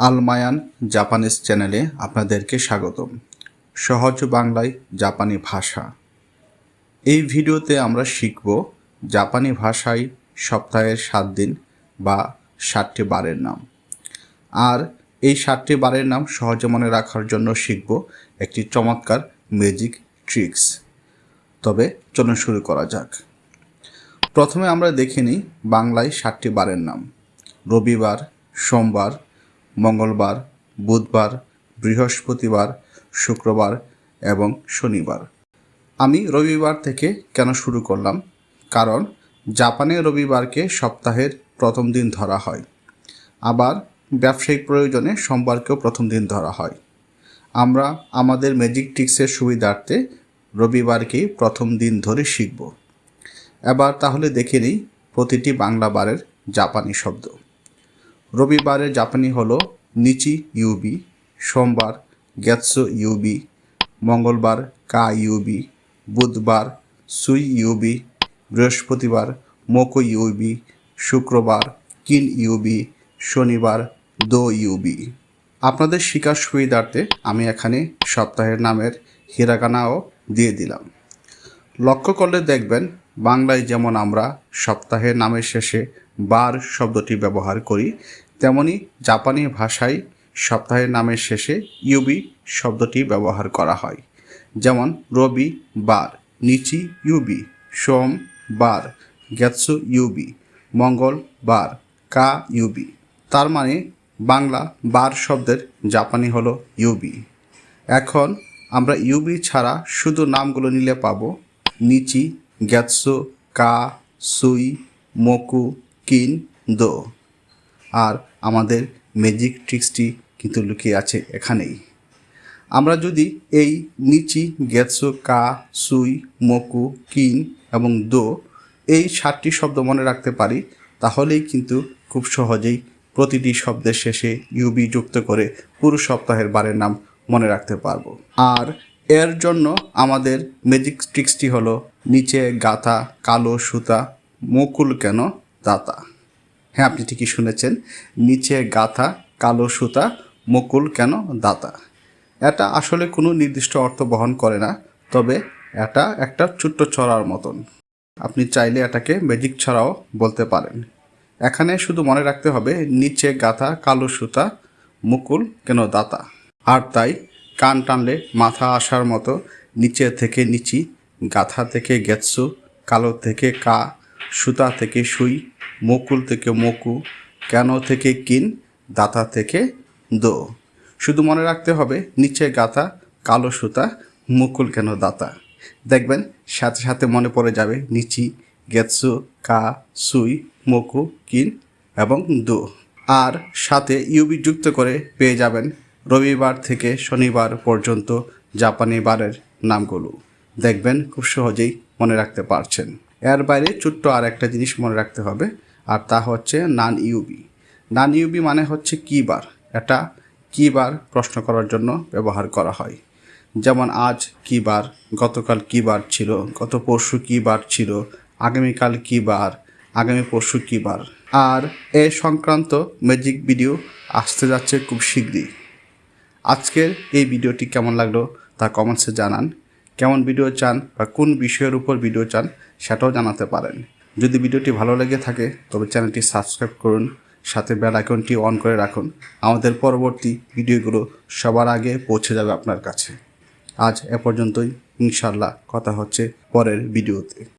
আলমায়ান Japanese চ্যানেলে আপনাদেরকে স্বাগতম। সহজ বাংলায় জাপানি ভাষা। এই ভিডিওতে আমরা শিখব জাপানি ভাষায় সপ্তাহের সাত দিন বা ষাটটি বারের নাম। আর এই ষাটটি বারের নাম সহজে মনে রাখার জন্য শিখব একটি চমৎকার ম্যাজিক ট্রিক্স তবে চলুন শুরু করা যাক। প্রথমে আমরা দেখে নিই বাংলায় ষাটটি বারের নাম। রবিবার, সোমবার মঙ্গলবার, বুধবার, বৃহস্পতিবার, শুক্রবার এবং শনিবার। আমি রবিবার থেকে কেন শুরু করলাম? কারণ জাপানে রবিবারকে সপ্তাহের প্রথম দিন ধরা হয়। আবার ব্যবসায়িক প্রয়োজনে সোমবারকেও প্রথম দিন ধরা হয়। আমরা আমাদের ম্যাজিক টিক্সের সুবিধার্থে রবিবারকেই প্রথম দিন ধরে শিখব। এবার তাহলে দেখে নিই প্রতিটি বাংলা বারের জাপানি শব্দ। রবিবারের জাপানি হলো নিচি ইউবি সোমবার গ্যাৎসো ইউবি মঙ্গলবার কা ইউবি বুধবার সুই ইউবি বৃহস্পতিবার মোকো ইউবি শুক্রবার কিন ইউবি শনিবার দো ইউবি আপনাদের শিকার সুবিধার্থে আমি এখানে সপ্তাহের নামের হিরাগানাও দিয়ে দিলাম। লক্ষ্য করলে দেখবেন বাংলায় যেমন আমরা সপ্তাহের নামের শেষে বার শব্দটি ব্যবহার করি, তেমনি জাপানি ভাষায় সপ্তাহের নামের শেষে ইউবি শব্দটি ব্যবহার করা হয়। যেমন, রবি বার, নিচি ইউবি, সোম বার, গ্যাৎসু ইউবি, মঙ্গল বার, কা ইউবি। তার মানে বাংলা বার শব্দের জাপানি হলো ইউবি। এখন আমরা ইউবি ছাড়া শুধু নামগুলো নিলে পাবো, নিচি গ্যাৎসো, কা, সুই, মকু, কিন, দো। আর আমাদের ম্যাজিক ট্রিক্সটি কিন্তু লুকিয়ে আছে এখানেই। আমরা যদি এই নিচি গ্যাৎসো, কা, সুই, মকু, কিন এবং দো এই সাতটি শব্দ মনে রাখতে পারি, তাহলেই কিন্তু খুব সহজেই প্রতিটি শব্দের শেষে ইউবি যুক্ত করে পুরো সপ্তাহের বারের নাম মনে রাখতে পারব। আর এর জন্য আমাদের ম্যাজিক ট্রিক্সটি হলো নিচে গাথা, কালো সুতা, মুকুল কেন, দাতা। হ্যাঁ আপনি ঠিকই শুনেছেন। নিচে গাথা, কালো সুতা, মুকুল কেন, দাতা। এটা আসলে কোনো নির্দিষ্ট অর্থ বহন করে না, তবে এটা একটা ছোট্ট ছড়ার মতন। আপনি চাইলে এটাকে ম্যাজিক ছড়াও বলতে পারেন। এখানে শুধু মনে রাখতে হবে, নিচে গাথা, কালো সুতা, মুকুল কেন, দাতা। আর তাই কান টানলে মাথা আসার মতো, নিচে থেকে নিচি, গাথা থেকে গেৎসু, কালো থেকে কা, সুতা থেকে সুই, মুকুল থেকে মকু কেন থেকে কিন, দাতা থেকে দো। শুধু মনে রাখতে হবে, নিচে গাথা, কালো সুতা, মুকুল কেন দাতা? দেখবেন, সাথে সাথে মনে পড়ে যাবে, নিচি, গেৎসু, কা, সুই, মকু, কিন এবং দো। আর সাথে ইউবি যুক্ত করে পেয়ে যাবেন রবিবার থেকে শনিবার পর্যন্ত জাপানি বারের নামগুলো। দেখবেন খুব সহজেই মনে রাখতে পারছেন। এর বাইরে ছোট্ট আর একটা জিনিস মনে রাখতে হবে, আর তা হচ্ছে নান ইউবি। নান ইউবি মানে হচ্ছে কী বার? এটা কী বার প্রশ্ন করার জন্য ব্যবহার করা হয়। যেমন আজ কী বার, গতকাল কী বার ছিল, গত পরশু কী বার ছিল, আগামীকাল কী বার, আগামী পরশু কী বার। আর এ সংক্রান্ত ম্যাজিক ভিডিও আসতে যাচ্ছে খুব শীঘ্রই আজকের এই ভিডিওটি কেমন লাগল তা কমেন্টসে জানান। কেমন ভিডিও চান বা কোন বিষয়ের উপর ভিডিও চান সেটাও জানাতে পারেন। যদি ভিডিওটি ভালো লেগে থাকে, তবে চ্যানেলটি সাবস্ক্রাইব করুন, সাথে বেল আইকনটি অন করে রাখুন। আমাদের পরবর্তী ভিডিওগুলো সবার আগে পৌঁছে যাবে আপনার কাছে। আজ এ পর্যন্তই ইনশাল্লাহ কথা হচ্ছে পরের ভিডিওতে।